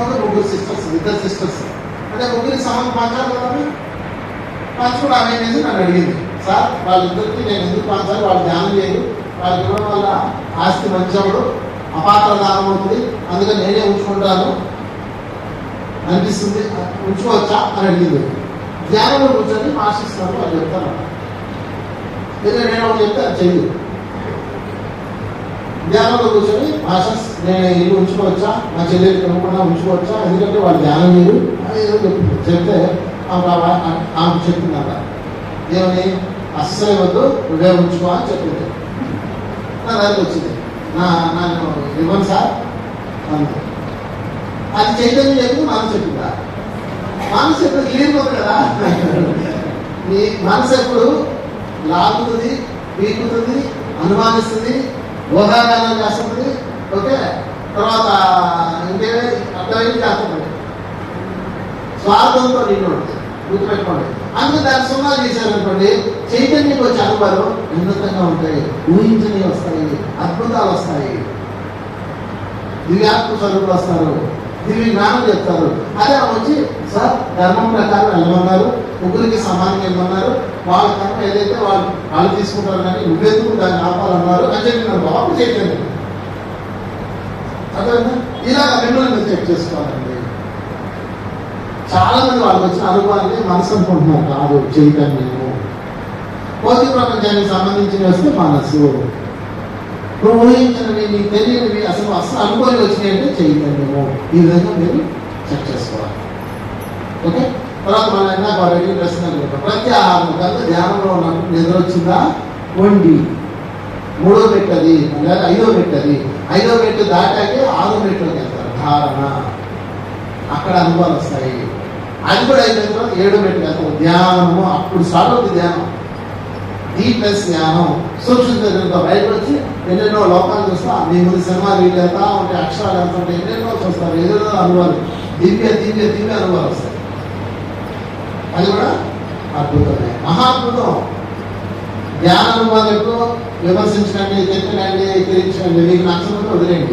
ఒక ముగ్గురు సిస్టర్స్ ఇద్దరు సిస్టర్స్. అంటే ముగ్గురికి సమానం పంచాలి కదా పంచుకుని ఆమె అనేది నన్ను అడిగింది. సార్ వాళ్ళిద్దరికి నేను ఎందుకు పంచాలి? వాళ్ళు ధ్యానం చేయరు. వాళ్ళు ఇవ్వడం వల్ల ఆస్తి మంచవుడు అపాత్ర దానం అవుతుంది. అందుకని నేనే ఉంచుకుంటాను. అనిపిస్తుంది. ఉంచుకోవచ్చా? అని అడిగింది. ధ్యానంలో కూర్చొని ఆశిస్తాను వాళ్ళు చెప్తాను. నేను చెప్తే అది చెయ్యి ధ్యానంలో కూర్చొని భాష నేను ఇల్లు ఉంచుకోవచ్చా? మా చెల్లెలు కనుక్కున్నా ఉంచుకోవచ్చా? ఎందుకంటే వాళ్ళు ధ్యానం లేదు. అని ఏదో చెప్తుంది చెప్తే ఆమె ఆ- ఆమె చెప్తుందంట ఏమని అస్సలు వద్దు నువ్వే ఉంచుకో అని చెప్పింది. నా దగ్గరికి వచ్చింది. నా నాకు ఇవ్వను సార్ అంతే అది చైతన్యం చెప్పింది మనసు చెప్పిందా మనసు ఎప్పుడు క్లియర్ కదా. మీ మనసు ఎప్పుడు లాగుతుంది పీకుతుంది అనుమానిస్తుంది ఊహాగానం చేస్తుంది ఓకే? తర్వాత ఇంకేమే అర్థమైంది చేస్తుంది స్వార్థంతో నిన్ను ఉంటుంది గుర్తుపెట్టుకోండి. అందుకు దాని సున్నా చేశారనుకోండి చైతన్యం వచ్చే అనుభవాలు ఉన్నతంగా ఉంటాయి. ఊహించని వస్తాయి అద్భుతాలు వస్తాయి. దివ్యాత్మ స్వరూపులు వస్తారు. దివ్య జ్ఞానం చెప్తారు. అదే వచ్చి సార్ ధర్మం ప్రకారం వెళ్ళమన్నారు. ముగ్గురికి సమానంగా వెళ్ళమన్నారు. వాళ్ళ కర్మ ఏదైతే వాళ్ళు వాళ్ళు తీసుకుంటారు కానీ నువ్వెందుకు దాన్ని ఆపాలన్నారు? అని చెప్పి నన్ను బాబు చేయలేదు అర్థమైందా? ఇలాగ మిమ్మల్ని చెక్ చేసుకోవాలండి. చాలా మంది వాళ్ళు వచ్చిన అనుభవాన్ని మనసు అనుకుంటున్నారు కాదు చేయటం మేము భౌతిక ప్రపంచానికి సంబంధించిన వస్తే మనసు. నువ్వు ఊహించినవి నీకు తెలియనివి అంటే చైతన్యము ఈ విధంగా మీరు చెక్ చేసుకోవాలి. ఓకే? తర్వాత మన ఇందాక ఆల్రెడీ ప్రశ్న అడిగారు. ప్రత్యాహారం కనుక ధ్యానంలో ఉన్నప్పుడు నిద్ర వచ్చిందా? వండి మూడో పెట్టది లేదా ఐదో పెట్టది ఐదో పెట్టు దాటాకే ఆరో పెట్టలోకి వెళ్తారు. ధారణ. అక్కడ అనుభవాలు వస్తాయి. అది కూడా అయిపోయిన తర్వాత ఏడో పెట్టు వెళ్తాం ధ్యానము అప్పుడు సార్లు ధ్యానం. ధ్యానం డీప్నెస్ జ్ఞానం సూక్ష్మ చదువుతో బయటకు వచ్చి ఎన్నెన్నో లోకాలు చూస్తా మీ ముందు సినిమా రీల్ వెళ్తా ఉంటే అక్షరాలు వెళ్తా ఉంటే ఎన్నెన్నో చూస్తారు ఏదేదో అనుభవాలు. దివ్య దివ్య దివ్య అనుభవాలు వస్తాయి. అది కూడా అద్భుతమే. మహాద్భుతం. జ్ఞాన అనుభవాలకు విమర్శించకండి చెప్పకండి ఎక్కిరించకండి మీకు నచ్చకుండా వదిలేండి